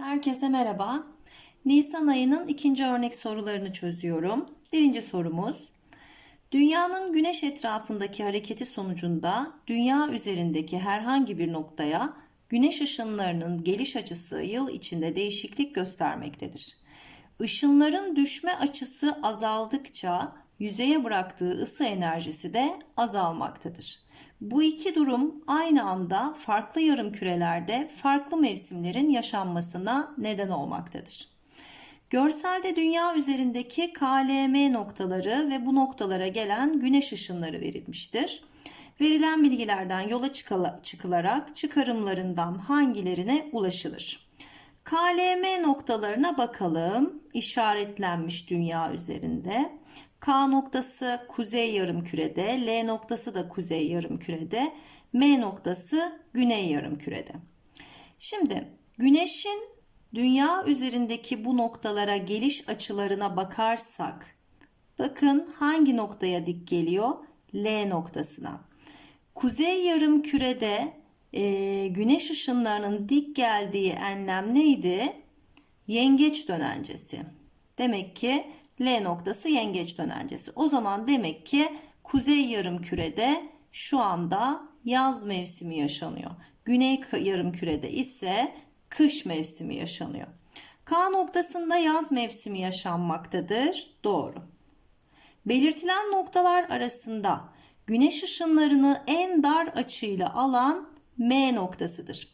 Herkese merhaba. Nisan ayının ikinci örnek sorularını çözüyorum. Birinci sorumuz. Dünyanın güneş etrafındaki hareketi sonucunda dünya üzerindeki herhangi bir noktaya güneş ışınlarının geliş açısı yıl içinde değişiklik göstermektedir. Işınların düşme açısı azaldıkça yüzeye bıraktığı ısı enerjisi de azalmaktadır. Bu iki durum aynı anda farklı yarım kürelerde farklı mevsimlerin yaşanmasına neden olmaktadır. Görselde dünya üzerindeki KLM noktaları ve bu noktalara gelen güneş ışınları verilmiştir. Verilen bilgilerden yola çıkılarak çıkarımlarından hangilerine ulaşılır? KLM noktalarına bakalım. İşaretlenmiş dünya üzerinde. K noktası kuzey yarımkürede, L noktası da kuzey yarımkürede, M noktası güney yarımkürede. Şimdi güneşin dünya üzerindeki bu noktalara geliş açılarına bakarsak bakın hangi noktaya dik geliyor? L noktasına. Kuzey yarımkürede e, güneş ışınlarının dik geldiği enlem neydi? Yengeç dönencesi. Demek ki L noktası yengeç dönencesi. O zaman demek ki kuzey yarım kürede şu anda yaz mevsimi yaşanıyor. Güney yarım kürede ise kış mevsimi yaşanıyor. K noktasında yaz mevsimi yaşanmaktadır. Doğru. Belirtilen noktalar arasında güneş ışınlarını en dar açıyla alan M noktasıdır.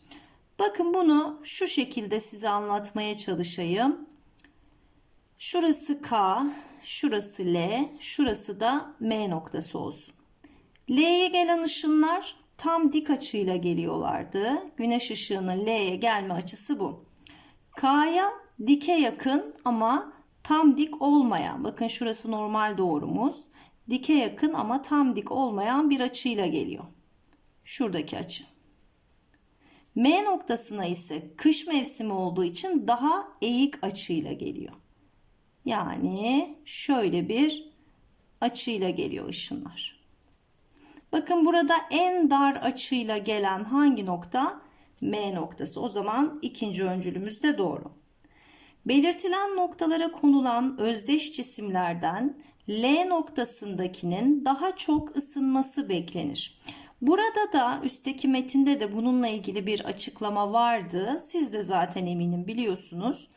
Bakın bunu şu şekilde size anlatmaya çalışayım. Şurası K, şurası L, şurası da M noktası olsun. L'ye gelen ışınlar tam dik açıyla geliyorlardı. Güneş ışığının L'ye gelme açısı bu. K'ya dike yakın ama tam dik olmayan, bakın şurası normal doğrumuz. Dike yakın ama tam dik olmayan bir açıyla geliyor. Şuradaki açı. M noktasına ise kış mevsimi olduğu için daha eğik açıyla geliyor. Yani şöyle bir açıyla geliyor ışınlar. Bakın burada en dar açıyla gelen hangi nokta? M noktası. O zaman ikinci öncülümüz de doğru. Belirtilen noktalara konulan özdeş cisimlerden L noktasındakinin daha çok ısınması beklenir. Burada da üstteki metinde de bununla ilgili bir açıklama vardı. Siz de zaten eminim biliyorsunuz.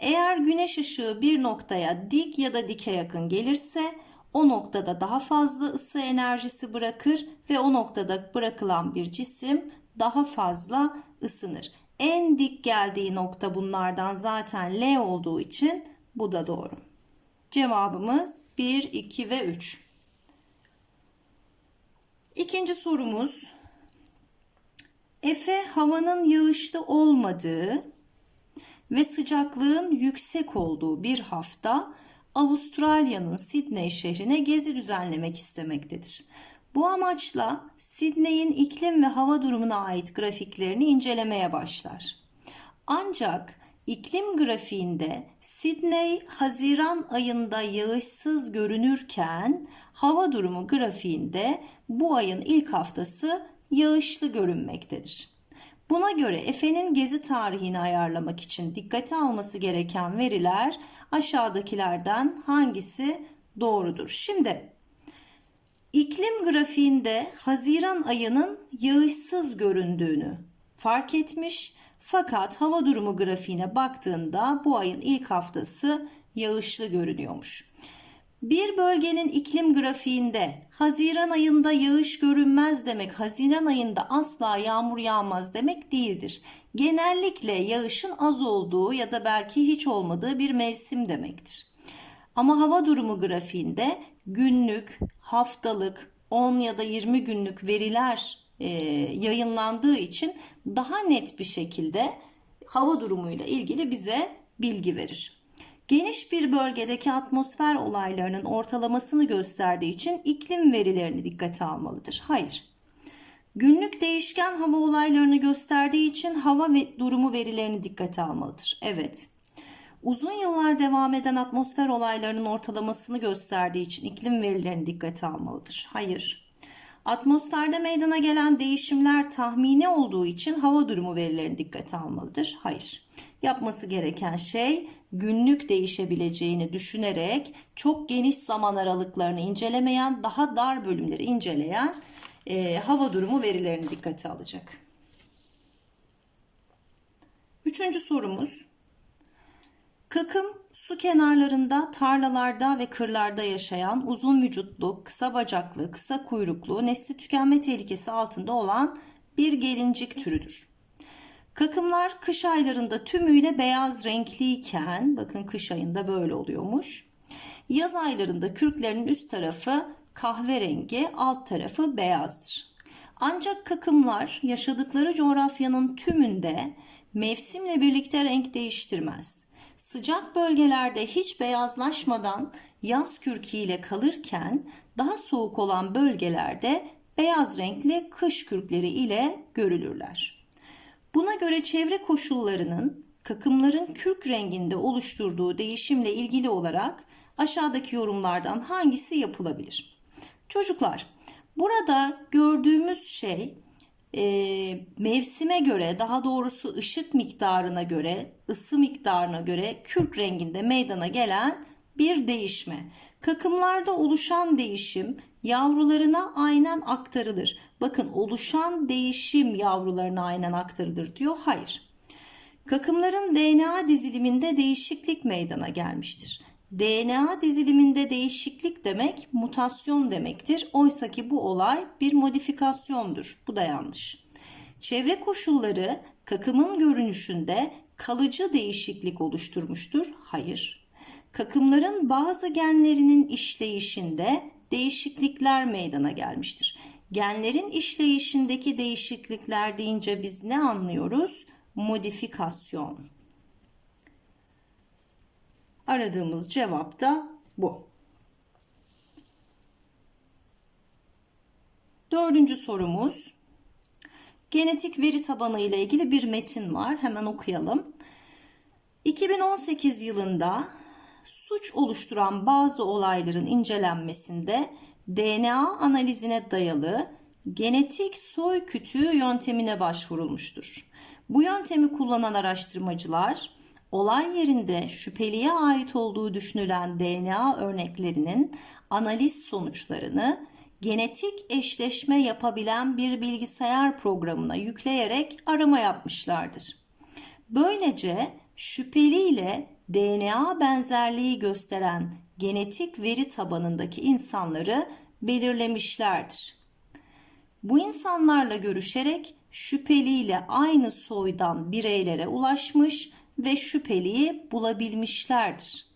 Eğer güneş ışığı bir noktaya dik ya da dike yakın gelirse o noktada daha fazla ısı enerjisi bırakır ve o noktada bırakılan bir cisim daha fazla ısınır. En dik geldiği nokta bunlardan zaten L olduğu için bu da doğru. Cevabımız 1, 2 ve 3. İkinci sorumuz. Efe havanın yağışlı olmadığı ve sıcaklığın yüksek olduğu bir hafta Avustralya'nın Sydney şehrine gezi düzenlemek istemektedir. Bu amaçla Sydney'in iklim ve hava durumuna ait grafiklerini incelemeye başlar. Ancak iklim grafiğinde Sydney Haziran ayında yağışsız görünürken hava durumu grafiğinde bu ayın ilk haftası yağışlı görünmektedir. Buna göre Efe'nin gezi tarihini ayarlamak için dikkate alması gereken veriler aşağıdakilerden hangisi doğrudur? Şimdi iklim grafiğinde Haziran ayının yağışsız göründüğünü fark etmiş fakat hava durumu grafiğine baktığında bu ayın ilk haftası yağışlı görünüyormuş. Bir bölgenin iklim grafiğinde Haziran ayında yağış görünmez demek, Haziran ayında asla yağmur yağmaz demek değildir. Genellikle yağışın az olduğu ya da belki hiç olmadığı bir mevsim demektir. Ama hava durumu grafiğinde günlük, haftalık, 10 ya da 20 günlük veriler e, yayınlandığı için daha net bir şekilde hava durumuyla ilgili bize bilgi verir. Geniş bir bölgedeki atmosfer olaylarının ortalamasını gösterdiği için iklim verilerini dikkate almalıdır. Hayır. Günlük değişken hava olaylarını gösterdiği için hava ve durumu verilerini dikkate almalıdır. Evet. Uzun yıllar devam eden atmosfer olaylarının ortalamasını gösterdiği için iklim verilerini dikkate almalıdır. Hayır. Atmosferde meydana gelen değişimler tahmini olduğu için hava durumu verilerini dikkate almalıdır. Hayır. Yapması gereken şey günlük değişebileceğini düşünerek çok geniş zaman aralıklarını incelemeyen, daha dar bölümleri inceleyen e, hava durumu verilerini dikkate alacak. Üçüncü sorumuz. Kakım su kenarlarında, tarlalarda ve kırlarda yaşayan uzun vücutlu, kısa bacaklı, kısa kuyruklu, nesli tükenme tehlikesi altında olan bir gelincik türüdür. Kakımlar kış aylarında tümüyle beyaz renkliyken, bakın kış ayında böyle oluyormuş. Yaz aylarında kürklerinin üst tarafı kahverengi, alt tarafı beyazdır. Ancak kakımlar yaşadıkları coğrafyanın tümünde mevsimle birlikte renk değiştirmez. Sıcak bölgelerde hiç beyazlaşmadan yaz kürküyle kalırken daha soğuk olan bölgelerde beyaz renkli kış kürkleri ile görülürler. Buna göre çevre koşullarının kakımların kürk renginde oluşturduğu değişimle ilgili olarak aşağıdaki yorumlardan hangisi yapılabilir? Çocuklar, burada gördüğümüz şey e, mevsime göre daha doğrusu ışık miktarına göre ısı miktarına göre kürk renginde meydana gelen bir değişme. Kakımlarda oluşan değişim yavrularına aynen aktarılır. Bakın oluşan değişim yavrularına aynen aktarılır diyor. Hayır. Kakımların DNA diziliminde değişiklik meydana gelmiştir. DNA diziliminde değişiklik demek mutasyon demektir. Oysa ki bu olay bir modifikasyondur. Bu da yanlış. Çevre koşulları kakımın görünüşünde kalıcı değişiklik oluşturmuştur. Hayır. Kakımların bazı genlerinin işleyişinde değişiklikler meydana gelmiştir. Genlerin işleyişindeki değişiklikler deyince biz ne anlıyoruz? Modifikasyon. Aradığımız cevap da bu. Dördüncü sorumuz. Genetik veri tabanı ile ilgili bir metin var. Hemen okuyalım. 2018 yılında suç oluşturan bazı olayların incelenmesinde DNA analizine dayalı genetik soy kütüğü yöntemine başvurulmuştur. Bu yöntemi kullanan araştırmacılar olay yerinde şüpheliye ait olduğu düşünülen DNA örneklerinin analiz sonuçlarını genetik eşleşme yapabilen bir bilgisayar programına yükleyerek arama yapmışlardır. Böylece şüpheli ile DNA benzerliği gösteren genetik veri tabanındaki insanları belirlemişlerdir. Bu insanlarla görüşerek şüpheliyle aynı soydan bireylere ulaşmış ve şüpheliyi bulabilmişlerdir.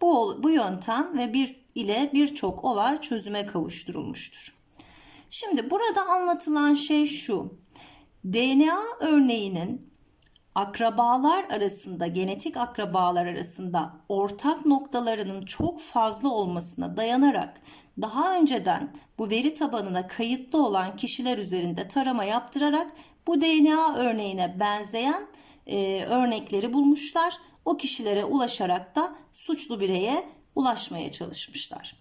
Bu, bu yöntem ve bir ile birçok olay çözüme kavuşturulmuştur. Şimdi burada anlatılan şey şu. DNA örneğinin akrabalar arasında, genetik akrabalar arasında ortak noktalarının çok fazla olmasına dayanarak daha önceden bu veri tabanına kayıtlı olan kişiler üzerinde tarama yaptırarak bu DNA örneğine benzeyen e, örnekleri bulmuşlar. O kişilere ulaşarak da suçlu bireye ulaşmaya çalışmışlar.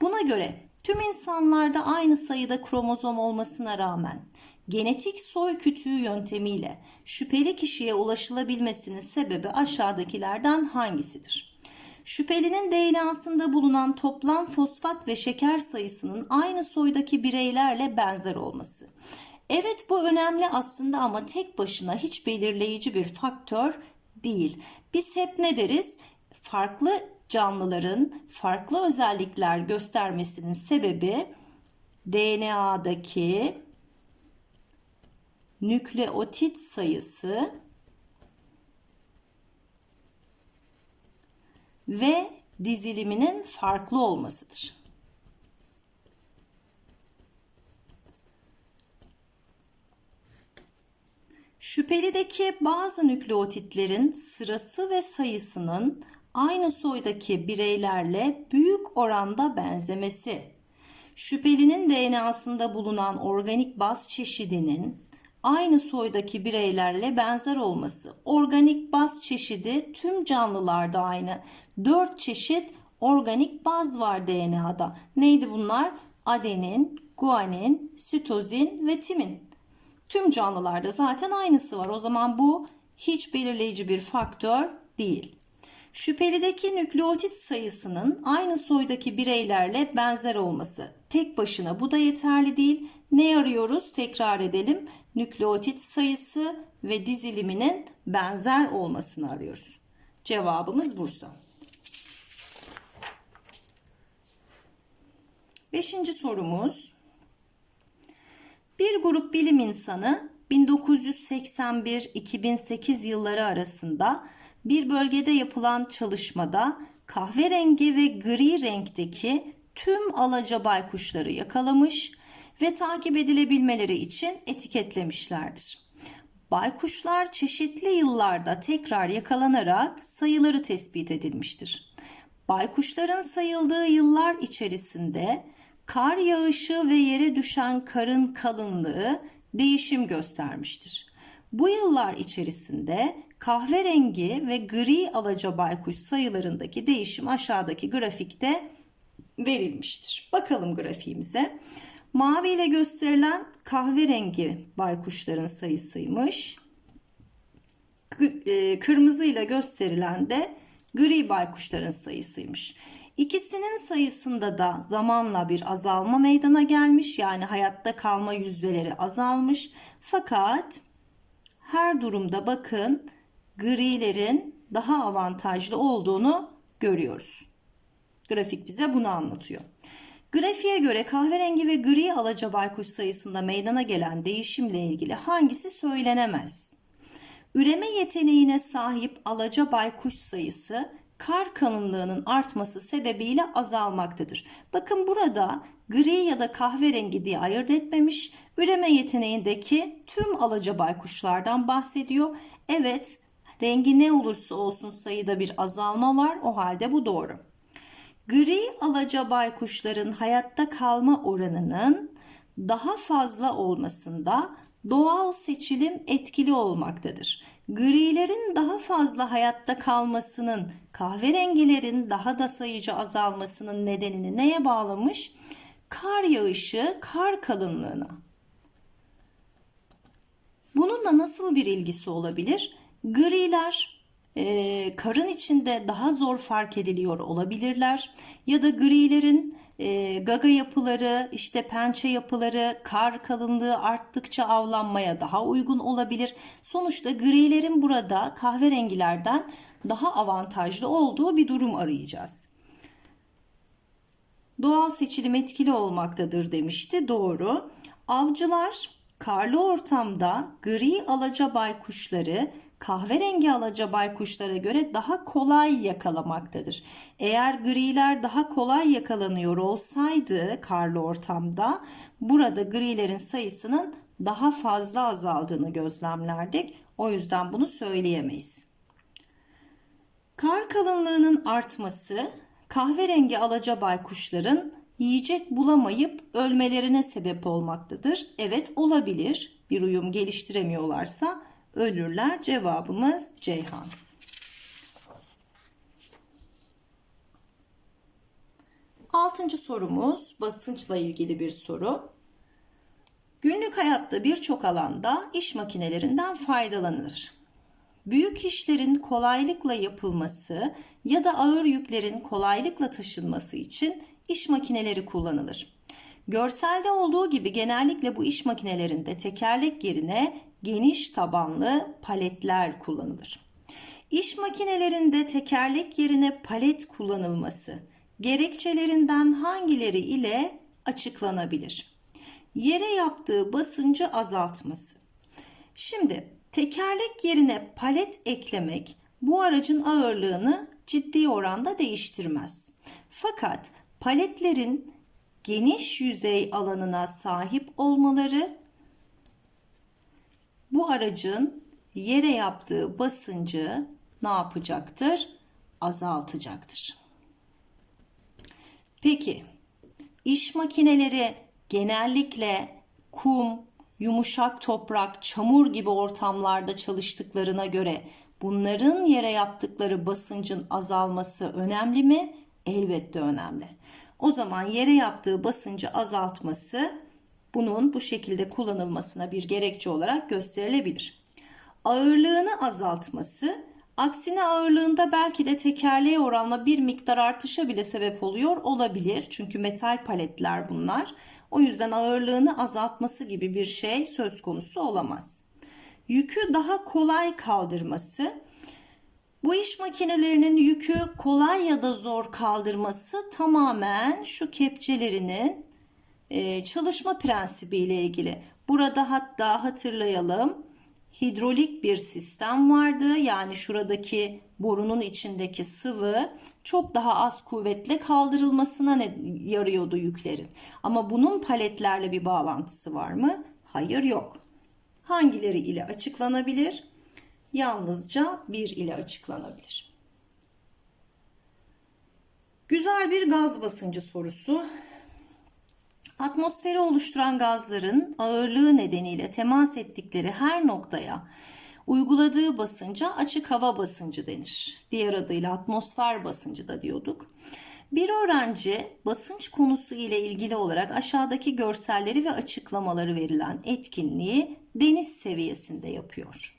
Buna göre tüm insanlarda aynı sayıda kromozom olmasına rağmen genetik soy kütüğü yöntemiyle şüpheli kişiye ulaşılabilmesinin sebebi aşağıdakilerden hangisidir? Şüphelinin DNA'sında bulunan toplam fosfat ve şeker sayısının aynı soydaki bireylerle benzer olması. Evet bu önemli aslında ama tek başına hiç belirleyici bir faktör değil. Biz hep ne deriz? Farklı canlıların farklı özellikler göstermesinin sebebi DNA'daki nükleotit sayısı ve diziliminin farklı olmasıdır. Şüphelideki bazı nükleotitlerin sırası ve sayısının aynı soydaki bireylerle büyük oranda benzemesi. Şüphelinin DNA'sında bulunan organik baz çeşidinin aynı soydaki bireylerle benzer olması. Organik baz çeşidi tüm canlılarda aynı. 4 çeşit organik baz var DNA'da. Neydi bunlar? Adenin, guanin, sitozin ve timin. Tüm canlılarda zaten aynısı var. O zaman bu hiç belirleyici bir faktör değil. Şüphelideki nükleotit sayısının aynı soydaki bireylerle benzer olması. Tek başına bu da yeterli değil. Ne arıyoruz? Tekrar edelim. Nükleotit sayısı ve diziliminin benzer olmasını arıyoruz. Cevabımız Bursa. Beşinci sorumuz. Bir grup bilim insanı 1981-2008 yılları arasında bir bölgede yapılan çalışmada kahverengi ve gri renkteki tüm alaca baykuşları yakalamış ve takip edilebilmeleri için etiketlemişlerdir. Baykuşlar çeşitli yıllarda tekrar yakalanarak sayıları tespit edilmiştir. Baykuşların sayıldığı yıllar içerisinde kar yağışı ve yere düşen karın kalınlığı değişim göstermiştir. Bu yıllar içerisinde kahverengi ve gri alaca baykuş sayılarındaki değişim aşağıdaki grafikte verilmiştir. Bakalım grafiğimize. Mavi ile gösterilen kahverengi baykuşların sayısıymış. e, Kırmızı ile gösterilen de gri baykuşların sayısıymış. İkisinin sayısında da zamanla bir azalma meydana gelmiş. Yani hayatta kalma yüzdeleri azalmış. Fakat her durumda bakın grilerin daha avantajlı olduğunu görüyoruz. Grafik bize bunu anlatıyor. Grafiğe göre kahverengi ve gri alaca baykuş sayısında meydana gelen değişimle ilgili hangisi söylenemez? Üreme yeteneğine sahip alaca baykuş sayısı kar kalınlığının artması sebebiyle azalmaktadır. Bakın burada gri ya da kahverengi diye ayırt etmemiş. Üreme yeteneğindeki tüm alaca baykuşlardan bahsediyor. Evet, rengi ne olursa olsun sayıda bir azalma var. O halde bu doğru. Gri alaca baykuşların hayatta kalma oranının daha fazla olmasında doğal seçilim etkili olmaktadır. Grilerin daha fazla hayatta kalmasının, kahverengilerin daha da sayıcı azalmasının nedenini neye bağlamış? Kar yağışı, kar kalınlığına. Bununla nasıl bir ilgisi olabilir? Griler e, karın içinde daha zor fark ediliyor olabilirler ya da grilerin e, gaga yapıları, işte pençe yapıları, kar kalınlığı arttıkça avlanmaya daha uygun olabilir. Sonuçta grilerin burada kahverengilerden daha avantajlı olduğu bir durum arayacağız. Doğal seçilim etkili olmaktadır demişti. Doğru. Avcılar karlı ortamda gri alaca baykuşları kahverengi alaca baykuşlara göre daha kolay yakalamaktadır. Eğer griler daha kolay yakalanıyor olsaydı karlı ortamda burada grilerin sayısının daha fazla azaldığını gözlemlerdik. O yüzden bunu söyleyemeyiz. Kar kalınlığının artması kahverengi alaca baykuşların yiyecek bulamayıp ölmelerine sebep olmaktadır. Evet olabilir. Bir uyum geliştiremiyorlarsa ölürler. Cevabımız Ceyhan. Altıncı sorumuz basınçla ilgili bir soru. Günlük hayatta birçok alanda iş makinelerinden faydalanılır. Büyük işlerin kolaylıkla yapılması ya da ağır yüklerin kolaylıkla taşınması için iş makineleri kullanılır. Görselde olduğu gibi genellikle bu iş makinelerinde tekerlek yerine geniş tabanlı paletler kullanılır. İş makinelerinde tekerlek yerine palet kullanılması gerekçelerinden hangileri ile açıklanabilir? Yere yaptığı basıncı azaltması. Şimdi tekerlek yerine palet eklemek bu aracın ağırlığını ciddi oranda değiştirmez. Fakat paletlerin geniş yüzey alanına sahip olmaları bu aracın yere yaptığı basıncı ne yapacaktır? Azaltacaktır. Peki iş makineleri genellikle kum, yumuşak toprak, çamur gibi ortamlarda çalıştıklarına göre bunların yere yaptıkları basıncın azalması önemli mi? Elbette önemli. O zaman yere yaptığı basıncı azaltması bunun bu şekilde kullanılmasına bir gerekçe olarak gösterilebilir. Ağırlığını azaltması aksine ağırlığında belki de tekerleğe oranla bir miktar artışa bile sebep oluyor olabilir. Çünkü metal paletler bunlar. O yüzden ağırlığını azaltması gibi bir şey söz konusu olamaz. Yükü daha kolay kaldırması bu iş makinelerinin yükü kolay ya da zor kaldırması tamamen şu kepçelerinin e, çalışma prensibiyle ilgili. Burada hatta hatırlayalım hidrolik bir sistem vardı. Yani şuradaki borunun içindeki sıvı çok daha az kuvvetle kaldırılmasına ne, yarıyordu yüklerin. Ama bunun paletlerle bir bağlantısı var mı? Hayır yok. Hangileri ile açıklanabilir? Yalnızca bir ile açıklanabilir. Güzel bir gaz basıncı sorusu. Atmosferi oluşturan gazların ağırlığı nedeniyle temas ettikleri her noktaya uyguladığı basınca açık hava basıncı denir. Diğer adıyla atmosfer basıncı da diyorduk. Bir öğrenci basınç konusu ile ilgili olarak aşağıdaki görselleri ve açıklamaları verilen etkinliği deniz seviyesinde yapıyor.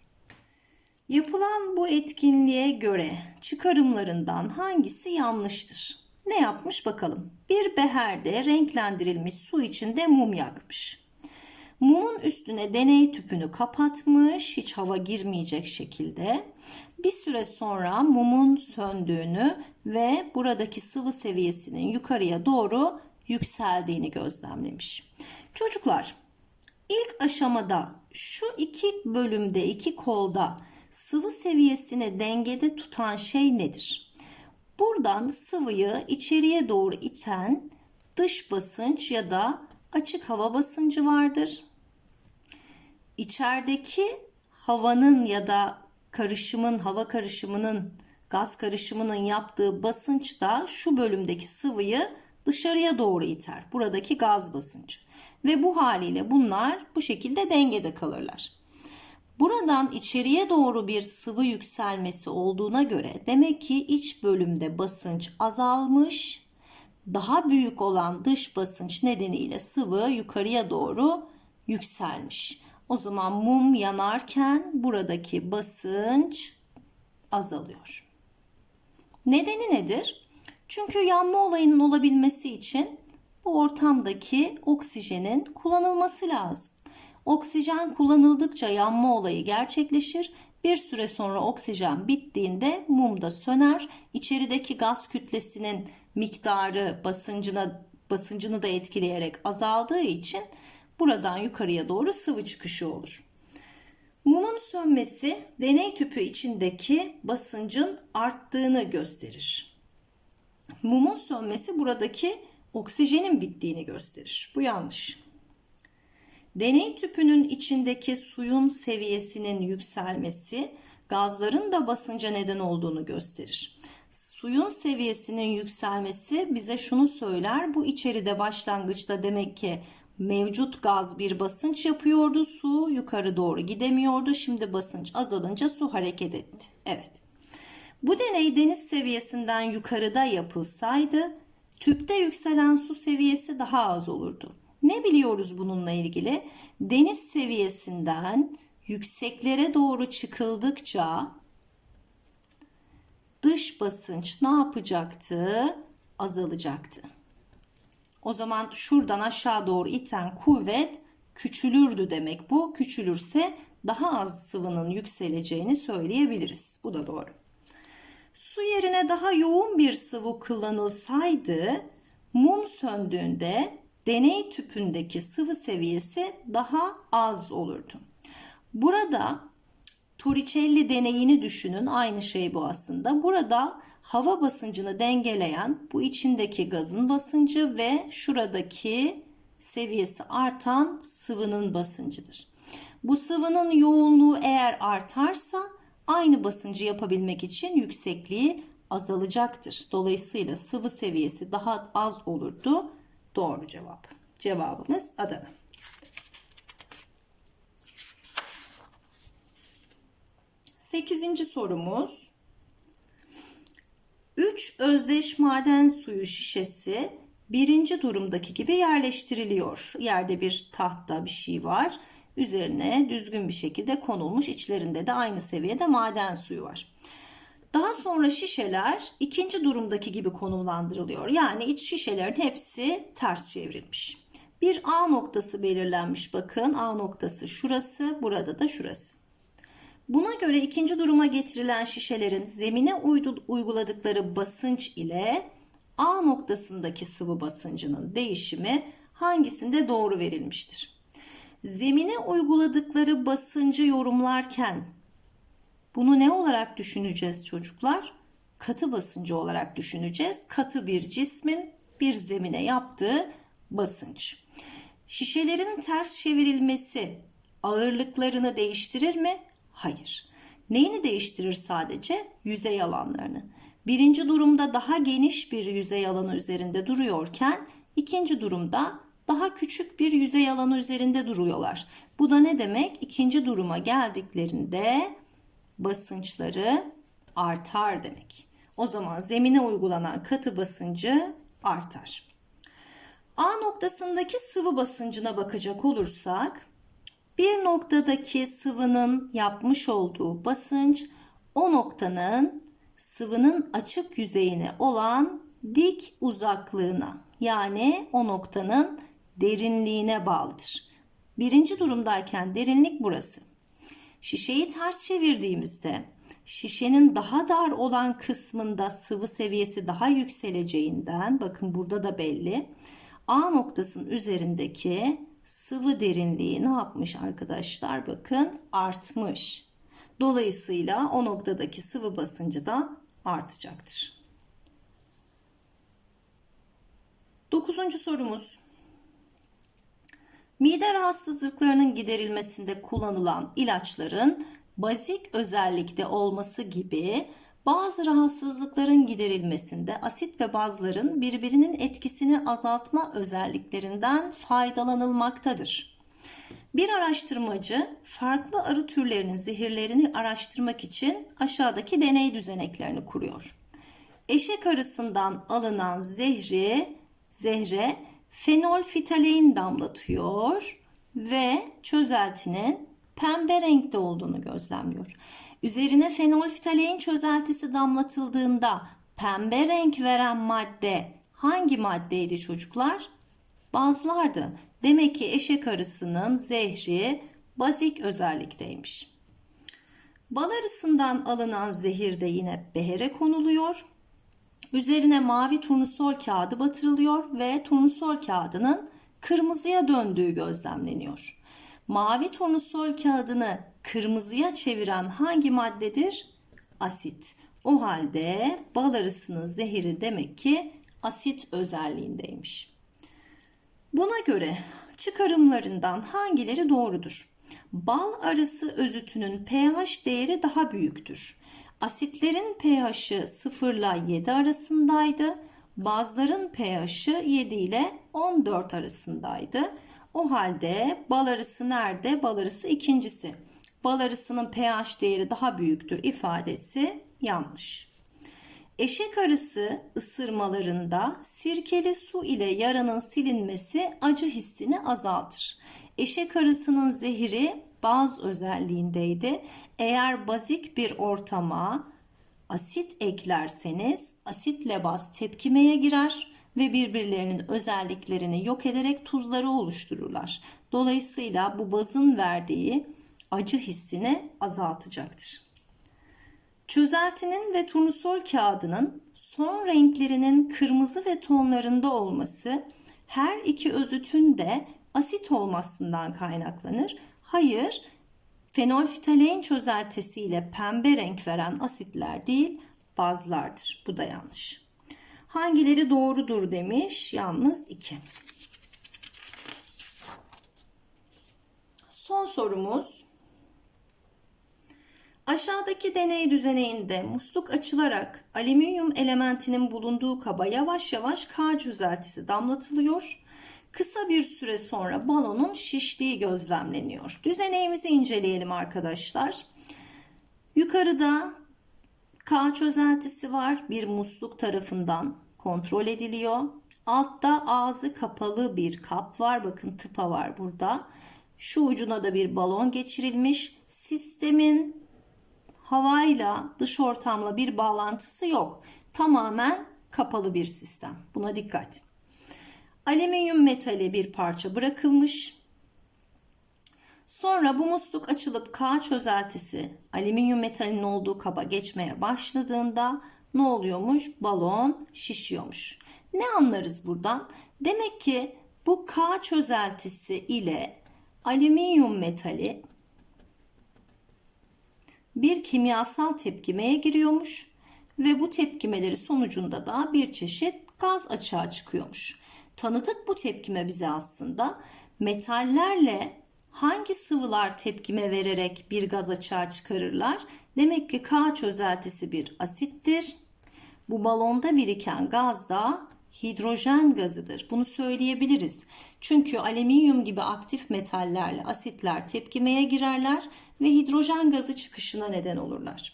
Yapılan bu etkinliğe göre çıkarımlarından hangisi yanlıştır? Ne yapmış bakalım. Bir beherde renklendirilmiş su içinde mum yakmış. Mumun üstüne deney tüpünü kapatmış, hiç hava girmeyecek şekilde. Bir süre sonra mumun söndüğünü ve buradaki sıvı seviyesinin yukarıya doğru yükseldiğini gözlemlemiş. Çocuklar, ilk aşamada şu iki bölümde, iki kolda sıvı seviyesini dengede tutan şey nedir? Buradan sıvıyı içeriye doğru iten dış basınç ya da açık hava basıncı vardır. İçerideki havanın ya da karışımın, hava karışımının, gaz karışımının yaptığı basınç da şu bölümdeki sıvıyı dışarıya doğru iter. Buradaki gaz basıncı. Ve bu haliyle bunlar bu şekilde dengede kalırlar. Buradan içeriye doğru bir sıvı yükselmesi olduğuna göre demek ki iç bölümde basınç azalmış. Daha büyük olan dış basınç nedeniyle sıvı yukarıya doğru yükselmiş. O zaman mum yanarken buradaki basınç azalıyor. Nedeni nedir? Çünkü yanma olayının olabilmesi için bu ortamdaki oksijenin kullanılması lazım. Oksijen kullanıldıkça yanma olayı gerçekleşir. Bir süre sonra oksijen bittiğinde mum da söner. İçerideki gaz kütlesinin miktarı basıncına basıncını da etkileyerek azaldığı için buradan yukarıya doğru sıvı çıkışı olur. Mumun sönmesi deney tüpü içindeki basıncın arttığını gösterir. Mumun sönmesi buradaki oksijenin bittiğini gösterir. Bu yanlış. Deney tüpünün içindeki suyun seviyesinin yükselmesi gazların da basınca neden olduğunu gösterir. Suyun seviyesinin yükselmesi bize şunu söyler. Bu içeride başlangıçta demek ki mevcut gaz bir basınç yapıyordu. Su yukarı doğru gidemiyordu. Şimdi basınç azalınca su hareket etti. Evet. Bu deney deniz seviyesinden yukarıda yapılsaydı tüpte yükselen su seviyesi daha az olurdu. Ne biliyoruz bununla ilgili? Deniz seviyesinden yükseklere doğru çıkıldıkça dış basınç ne yapacaktı? Azalacaktı. O zaman şuradan aşağı doğru iten kuvvet küçülürdü demek bu. Küçülürse daha az sıvının yükseleceğini söyleyebiliriz. Bu da doğru. Su yerine daha yoğun bir sıvı kullanılsaydı mum söndüğünde deney tüpündeki sıvı seviyesi daha az olurdu. Burada Torricelli deneyini düşünün. Aynı şey bu aslında. Burada hava basıncını dengeleyen bu içindeki gazın basıncı ve şuradaki seviyesi artan sıvının basıncıdır. Bu sıvının yoğunluğu eğer artarsa aynı basıncı yapabilmek için yüksekliği azalacaktır. Dolayısıyla sıvı seviyesi daha az olurdu Doğru cevap. Cevabımız Adana. Sekizinci sorumuz. 3 özdeş maden suyu şişesi birinci durumdaki gibi yerleştiriliyor. Yerde bir tahta bir şey var. Üzerine düzgün bir şekilde konulmuş. İçlerinde de aynı seviyede maden suyu var. Daha sonra şişeler ikinci durumdaki gibi konumlandırılıyor. Yani iç şişelerin hepsi ters çevrilmiş. Bir A noktası belirlenmiş bakın. A noktası şurası, burada da şurası. Buna göre ikinci duruma getirilen şişelerin zemine uyguladıkları basınç ile A noktasındaki sıvı basıncının değişimi hangisinde doğru verilmiştir? Zemine uyguladıkları basıncı yorumlarken bunu ne olarak düşüneceğiz çocuklar? Katı basıncı olarak düşüneceğiz. Katı bir cismin bir zemine yaptığı basınç. Şişelerin ters çevrilmesi ağırlıklarını değiştirir mi? Hayır. Neyini değiştirir sadece? Yüzey alanlarını. Birinci durumda daha geniş bir yüzey alanı üzerinde duruyorken ikinci durumda daha küçük bir yüzey alanı üzerinde duruyorlar. Bu da ne demek? İkinci duruma geldiklerinde basınçları artar demek. O zaman zemine uygulanan katı basıncı artar. A noktasındaki sıvı basıncına bakacak olursak bir noktadaki sıvının yapmış olduğu basınç o noktanın sıvının açık yüzeyine olan dik uzaklığına yani o noktanın derinliğine bağlıdır. Birinci durumdayken derinlik burası. Şişeyi ters çevirdiğimizde şişenin daha dar olan kısmında sıvı seviyesi daha yükseleceğinden bakın burada da belli. A noktasının üzerindeki sıvı derinliği ne yapmış arkadaşlar? Bakın artmış. Dolayısıyla o noktadaki sıvı basıncı da artacaktır. Dokuzuncu sorumuz. Mide rahatsızlıklarının giderilmesinde kullanılan ilaçların bazik özellikte olması gibi bazı rahatsızlıkların giderilmesinde asit ve bazların birbirinin etkisini azaltma özelliklerinden faydalanılmaktadır. Bir araştırmacı farklı arı türlerinin zehirlerini araştırmak için aşağıdaki deney düzeneklerini kuruyor. Eşek arısından alınan zehri, zehre fenolfitalein damlatıyor ve çözeltinin pembe renkte olduğunu gözlemliyor. Üzerine fenolftalein çözeltisi damlatıldığında pembe renk veren madde hangi maddeydi çocuklar? Bazlardı. Demek ki eşek arısının zehri bazik özellikteymiş. Bal arısından alınan zehir de yine behere konuluyor. Üzerine mavi turnusol kağıdı batırılıyor ve turnusol kağıdının kırmızıya döndüğü gözlemleniyor. Mavi turnusol kağıdını kırmızıya çeviren hangi maddedir? Asit. O halde bal arısının zehiri demek ki asit özelliğindeymiş. Buna göre çıkarımlarından hangileri doğrudur? Bal arısı özütünün pH değeri daha büyüktür. Asitlerin pH'i 0 ile 7 arasındaydı. Bazların pH'i 7 ile 14 arasındaydı. O halde bal arısı nerede? Bal arısı ikincisi. Bal arısının pH değeri daha büyüktür ifadesi yanlış. Eşek arısı ısırmalarında sirkeli su ile yaranın silinmesi acı hissini azaltır. Eşek arısının zehri baz özelliğindeydi. Eğer bazik bir ortama asit eklerseniz asitle baz tepkimeye girer ve birbirlerinin özelliklerini yok ederek tuzları oluştururlar. Dolayısıyla bu bazın verdiği acı hissini azaltacaktır. Çözeltinin ve turnusol kağıdının son renklerinin kırmızı ve tonlarında olması her iki özütün de asit olmasından kaynaklanır. Hayır, fenolftalein çözeltisiyle pembe renk veren asitler değil, bazlardır. Bu da yanlış. Hangileri doğrudur demiş. Yalnız 2. Son sorumuz. Aşağıdaki deney düzeneğinde musluk açılarak alüminyum elementinin bulunduğu kaba yavaş yavaş K çözeltisi damlatılıyor. Kısa bir süre sonra balonun şiştiği gözlemleniyor. Düzeneğimizi inceleyelim arkadaşlar. Yukarıda K çözeltisi var. Bir musluk tarafından kontrol ediliyor. Altta ağzı kapalı bir kap var. Bakın tıpa var burada. Şu ucuna da bir balon geçirilmiş. Sistemin havayla dış ortamla bir bağlantısı yok. Tamamen kapalı bir sistem. Buna dikkat. Alüminyum metali bir parça bırakılmış. Sonra bu musluk açılıp K çözeltisi alüminyum metalinin olduğu kaba geçmeye başladığında ne oluyormuş? Balon şişiyormuş. Ne anlarız buradan? Demek ki bu K çözeltisi ile alüminyum metali bir kimyasal tepkimeye giriyormuş ve bu tepkimeleri sonucunda da bir çeşit gaz açığa çıkıyormuş. Tanıdık bu tepkime bize aslında metallerle hangi sıvılar tepkime vererek bir gaz açığa çıkarırlar? Demek ki K çözeltisi bir asittir. Bu balonda biriken gaz da hidrojen gazıdır. Bunu söyleyebiliriz. Çünkü alüminyum gibi aktif metallerle asitler tepkimeye girerler ve hidrojen gazı çıkışına neden olurlar.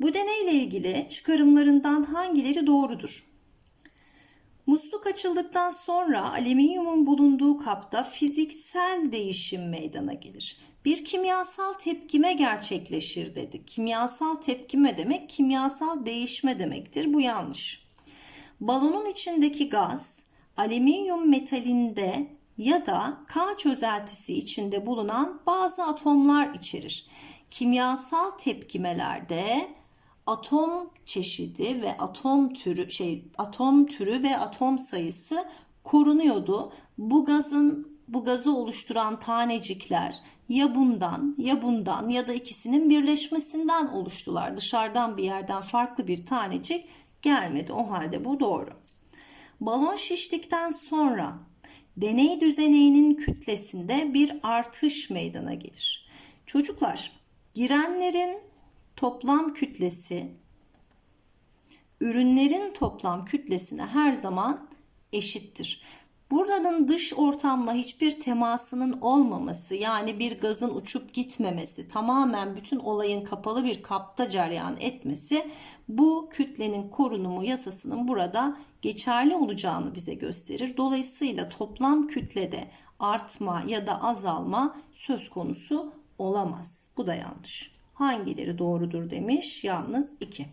Bu deneyle ilgili çıkarımlarından hangileri doğrudur? Musluk açıldıktan sonra alüminyumun bulunduğu kapta fiziksel değişim meydana gelir. Bir kimyasal tepkime gerçekleşir dedi. Kimyasal tepkime demek kimyasal değişme demektir. Bu yanlış. Balonun içindeki gaz alüminyum metalinde ya da K çözeltisi içinde bulunan bazı atomlar içerir. Kimyasal tepkimelerde atom çeşidi ve atom türü şey atom türü ve atom sayısı korunuyordu. Bu gazın bu gazı oluşturan tanecikler ya bundan ya bundan ya da ikisinin birleşmesinden oluştular. Dışarıdan bir yerden farklı bir tanecik gelmedi. O halde bu doğru. Balon şiştikten sonra deney düzeneyinin kütlesinde bir artış meydana gelir. Çocuklar, girenlerin toplam kütlesi ürünlerin toplam kütlesine her zaman eşittir. Buranın dış ortamla hiçbir temasının olmaması yani bir gazın uçup gitmemesi tamamen bütün olayın kapalı bir kapta cereyan etmesi bu kütlenin korunumu yasasının burada geçerli olacağını bize gösterir. Dolayısıyla toplam kütlede artma ya da azalma söz konusu olamaz. Bu da yanlış. Hangileri doğrudur demiş. Yalnız 2.